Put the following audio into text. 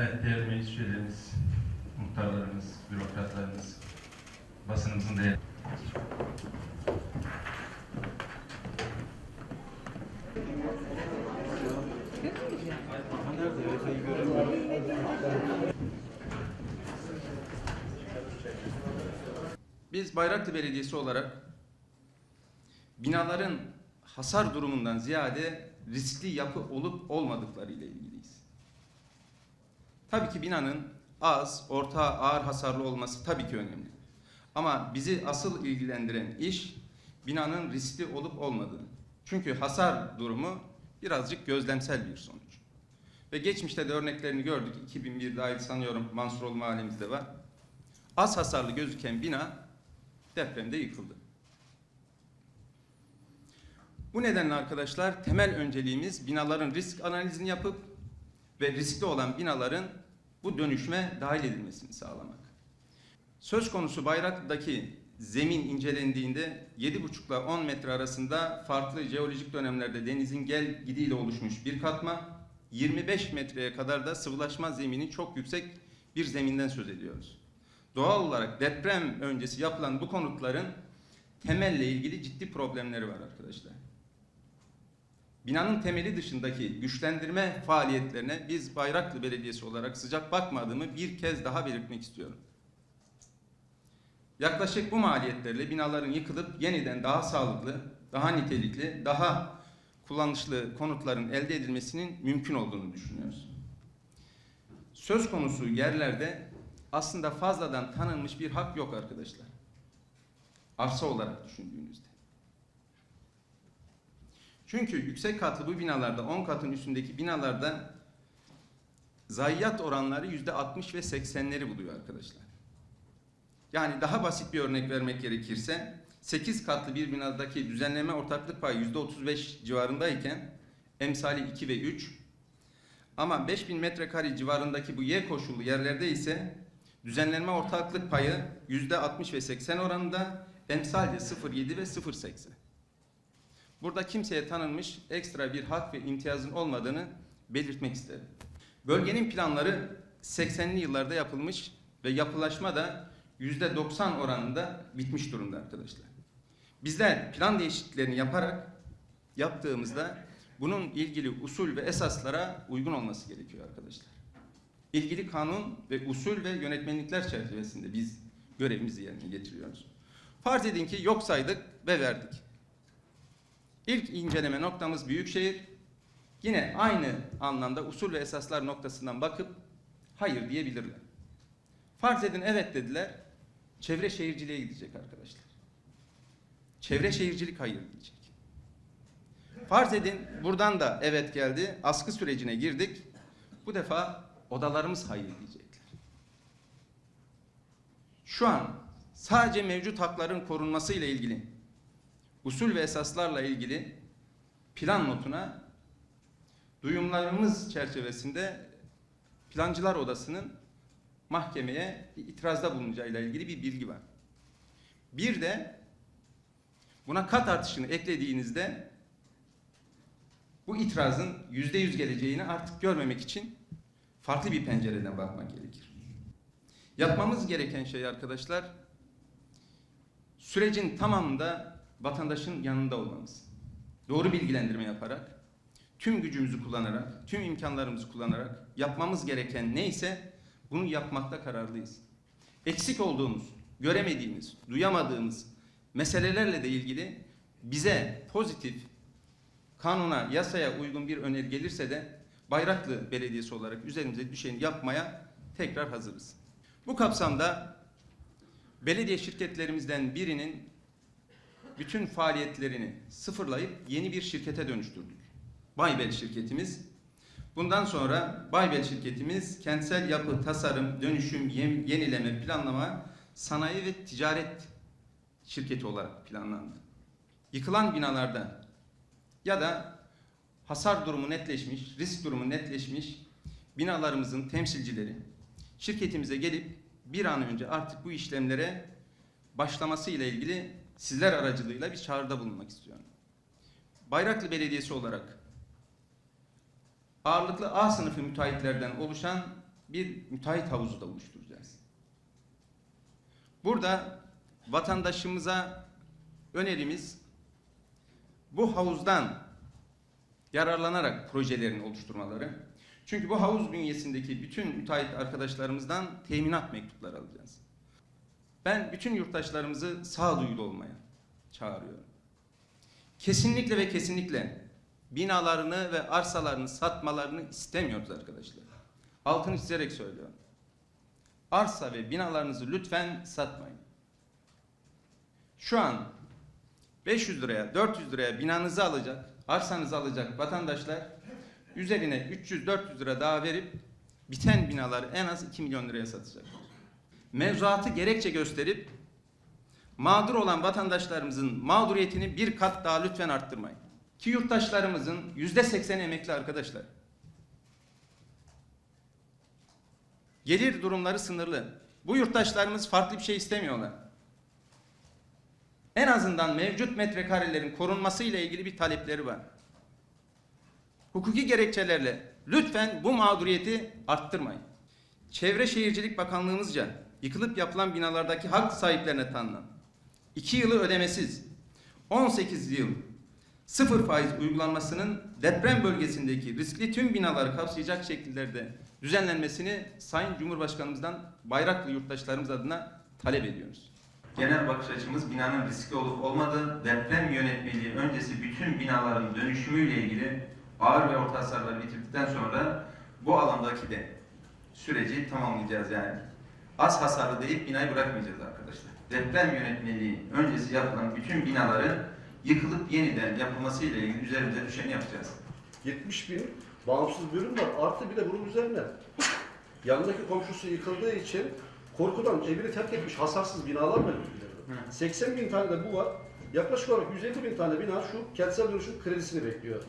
Değerli meclis üyelerimiz, muhtarlarımız, bürokratlarımız, basınımızın değerli Biz Bayraklı Belediyesi olarak binaların hasar durumundan ziyade riskli yapı olup olmadıkları ile ilgiliyiz. Tabii ki binanın az, orta, ağır hasarlı olması tabii ki önemli. Ama bizi asıl ilgilendiren iş binanın riskli olup olmadığı. Çünkü hasar durumu birazcık gözlemsel bir sonuç. Ve geçmişte de örneklerini gördük. 2001 dahil sanıyorum Mansuroğlu mahallemizde var. Az hasarlı gözüken bina depremde yıkıldı. Bu nedenle arkadaşlar temel önceliğimiz binaların risk analizini yapıp ve riskli olan binaların bu dönüşme dahil edilmesini sağlamak. Söz konusu Bayraklı'daki zemin incelendiğinde 7,5 ile 10 metre arasında farklı jeolojik dönemlerde denizin gel gidiyle oluşmuş bir katma, 25 metreye kadar da sıvılaşma zemini çok yüksek bir zeminden söz ediyoruz. Doğal olarak deprem öncesi yapılan bu konutların temelle ilgili ciddi problemleri var arkadaşlar. Binanın temeli dışındaki güçlendirme faaliyetlerine biz Bayraklı Belediyesi olarak sıcak bakmadığımı bir kez daha belirtmek istiyorum. Yaklaşık bu maliyetlerle binaların yıkılıp yeniden daha sağlıklı, daha nitelikli, daha kullanışlı konutların elde edilmesinin mümkün olduğunu düşünüyoruz. Söz konusu yerlerde aslında fazladan tanınmış bir hak yok arkadaşlar. Arsa olarak düşündüğünüzde. Çünkü yüksek katlı bu binalarda 10 katın üstündeki binalarda zayiat oranları yüzde 60 ve 80'leri buluyor arkadaşlar. Yani daha basit bir örnek vermek gerekirse 8 katlı bir binadaki düzenleme ortaklık payı yüzde 35 civarındayken emsali 2 ve 3 ama 5000 metrekare civarındaki bu Y koşullu yerlerde ise düzenlenme ortaklık payı yüzde 60 ve 80 oranında emsalde 0.7 ve 0.80. Burada kimseye tanınmış ekstra bir hak ve imtiyazın olmadığını belirtmek isterim. Bölgenin planları 80'li yıllarda yapılmış ve yapılaşma da %90 oranında bitmiş durumda arkadaşlar. Bizler plan değişikliklerini yaparak yaptığımızda bunun ilgili usul ve esaslara uygun olması gerekiyor arkadaşlar. İlgili kanun ve usul ve yönetmenlikler çerçevesinde biz görevimizi yerine getiriyoruz. Farz edin ki yok saydık ve verdik. İlk inceleme noktamız Büyükşehir. Yine aynı anlamda usul ve esaslar noktasından bakıp hayır diyebilirler. Farz edin evet dediler. Çevre şehirciliğe gidecek arkadaşlar. Çevre şehircilik hayır diyecek. Farz edin buradan da evet geldi. Askı sürecine girdik. Bu defa odalarımız hayır diyecekler. Şu an sadece mevcut hakların korunması ile ilgili usul ve esaslarla ilgili plan notuna duyumlarımız çerçevesinde plancılar odasının mahkemeye itirazda bulunacağıyla ilgili bir bilgi var. Bir de buna kat artışını eklediğinizde bu itirazın yüzde yüz geleceğini artık görmemek için farklı bir pencereden bakmak gerekir. Yapmamız gereken şey arkadaşlar sürecin tamamında vatandaşın yanında olmamız. Doğru bilgilendirme yaparak, tüm gücümüzü kullanarak, tüm imkanlarımızı kullanarak yapmamız gereken neyse bunu yapmakta kararlıyız. Eksik olduğumuz, göremediğimiz, duyamadığımız meselelerle de ilgili bize pozitif, kanuna, yasaya uygun bir öneri gelirse de Bayraklı Belediyesi olarak üzerimize düşeni yapmaya tekrar hazırız. Bu kapsamda belediye şirketlerimizden birinin bütün faaliyetlerini sıfırlayıp yeni bir şirkete dönüştürdük. Baybel şirketimiz. Bundan sonra Baybel şirketimiz kentsel yapı, tasarım, dönüşüm, yenileme, planlama, sanayi ve ticaret şirketi olarak planlandı. Yıkılan binalarda ya da hasar durumu netleşmiş, risk durumu netleşmiş binalarımızın temsilcileri şirketimize gelip bir an önce artık bu işlemlere başlaması ile ilgili sizler aracılığıyla bir çağrıda bulunmak istiyorum. Bayraklı Belediyesi olarak ağırlıklı A sınıfı müteahhitlerden oluşan bir müteahhit havuzu da oluşturacağız. Burada vatandaşımıza önerimiz bu havuzdan yararlanarak projelerini oluşturmaları. Çünkü bu havuz bünyesindeki bütün müteahhit arkadaşlarımızdan teminat mektupları alacağız. Ben bütün yurttaşlarımızı sağduyulu olmaya çağırıyorum. Kesinlikle ve kesinlikle binalarını ve arsalarını satmalarını istemiyoruz arkadaşlar. Altını çizerek söylüyorum. Arsa ve binalarınızı lütfen satmayın. Şu an 500 liraya, 400 liraya binanızı alacak, arsanızı alacak vatandaşlar üzerine 300-400 lira daha verip biten binaları en az 2 milyon liraya satacak. Mevzuatı gerekçe gösterip mağdur olan vatandaşlarımızın mağduriyetini bir kat daha lütfen arttırmayın. Ki yurttaşlarımızın yüzde sekseni emekli arkadaşlar. Gelir durumları sınırlı. Bu yurttaşlarımız farklı bir şey istemiyorlar. En azından mevcut metrekarelerin korunması ile ilgili bir talepleri var. Hukuki gerekçelerle lütfen bu mağduriyeti arttırmayın. Çevre Şehircilik Bakanlığımızca yıkılıp yapılan binalardaki hak sahiplerine tanınan 2 yılı ödemesiz 18 yıl sıfır faiz uygulanmasının deprem bölgesindeki riskli tüm binaları kapsayacak şekillerde düzenlenmesini Sayın Cumhurbaşkanımızdan Bayraklı yurttaşlarımız adına talep ediyoruz. Genel bakış açımız binanın riskli olup olmadığı, deprem yönetmeliği öncesi bütün binaların dönüşümüyle ilgili ağır ve orta hasarları bitirdikten sonra bu alandaki de süreci tamamlayacağız yani az hasarlı deyip binayı bırakmayacağız arkadaşlar. Deprem yönetmeliği öncesi yapılan bütün binaların yıkılıp yeniden yapılması ile ilgili üzerimize düşeni yapacağız. 70 bin bağımsız bir ürün var. Artı bir de bunun üzerine yanındaki komşusu yıkıldığı için korkudan evini terk etmiş hasarsız binalar var. 80 bin tane de bu var. Yaklaşık olarak 150 bin tane bina şu kentsel dönüşüm kredisini bekliyor.